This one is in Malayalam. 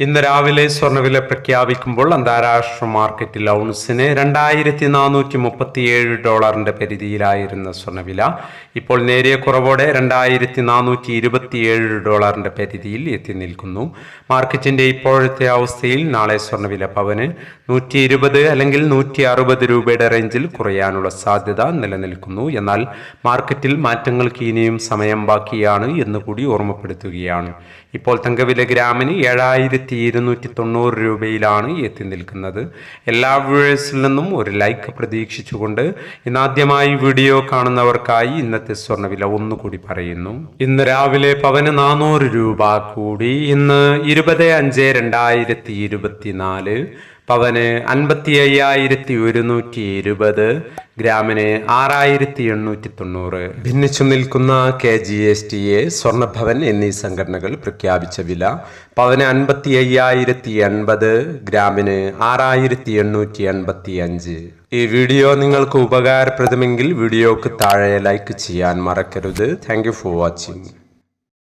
ഇന്ന് രാവിലെ സ്വർണവില പ്രഖ്യാപിക്കുമ്പോൾ അന്താരാഷ്ട്ര മാർക്കറ്റിൽ ഔൺസിന് രണ്ടായിരത്തി നാനൂറ്റി മുപ്പത്തിയേഴ് ഡോളറിന്റെ പരിധിയിലായിരുന്ന സ്വർണവില ഇപ്പോൾ നേരിയ കുറവോടെ രണ്ടായിരത്തി നാനൂറ്റി ഇരുപത്തിയേഴ് ഡോളറിന്റെ പരിധിയിൽ എത്തി നിൽക്കുന്നു. മാർക്കറ്റിന്റെ ഇപ്പോഴത്തെ അവസ്ഥയിൽ നാളെ സ്വർണവില പവന് നൂറ്റി ഇരുപത് അല്ലെങ്കിൽ നൂറ്റി അറുപത് രൂപയുടെ റേഞ്ചിൽ കുറയാനുള്ള സാധ്യത നിലനിൽക്കുന്നു. എന്നാൽ മാർക്കറ്റിൽ മാറ്റങ്ങൾക്ക് ഇനിയും സമയം ബാക്കിയാണ് എന്ന് കൂടി ഓർമ്മപ്പെടുത്തുകയാണ്. ഇപ്പോൾ തങ്കവില ഗ്രാമിന് ഏഴായിരത്തി ഇരുന്നൂറ്റി തൊണ്ണൂറ് രൂപയിലാണ് എത്തി നിൽക്കുന്നത്. എല്ലാ വ്യൂവേഴ്സിൽ നിന്നും ഒരു ലൈക്ക് പ്രതീക്ഷിച്ചുകൊണ്ട് ഇന്നാദ്യമായി വീഡിയോ കാണുന്നവർക്കായി ഇന്നത്തെ സ്വർണവില ഒന്നുകൂടി പറയുന്നു. ഇന്ന് രാവിലെ പവന് നാനൂറ് രൂപ കൂടി. ഇന്ന് ഇരുപത് അഞ്ച് രണ്ടായിരത്തി ഇരുപത്തിനാല് പവന് അൻപത്തി അയ്യായിരത്തി ഒരുന്നൂറ്റി ഇരുപത് ഗ്രാമിന് ആറായിരത്തി എണ്ണൂറ്റി തൊണ്ണൂറ് ഭിന്നിച്ചു നിൽക്കുന്ന K G S T A Swarnabhavan എന്നീ സംഘടനകൾ പ്രഖ്യാപിച്ച വില പവന് അൻപത്തി അയ്യായിരത്തി എൺപത് ഗ്രാമിന് ആറായിരത്തി എണ്ണൂറ്റി എൺപത്തി അഞ്ച് ഈ വീഡിയോ നിങ്ങൾക്ക് ഉപകാരപ്രദമെങ്കിൽ വീഡിയോക്ക് താഴെ ലൈക്ക് ചെയ്യാൻ മറക്കരുത്. Thank for watching.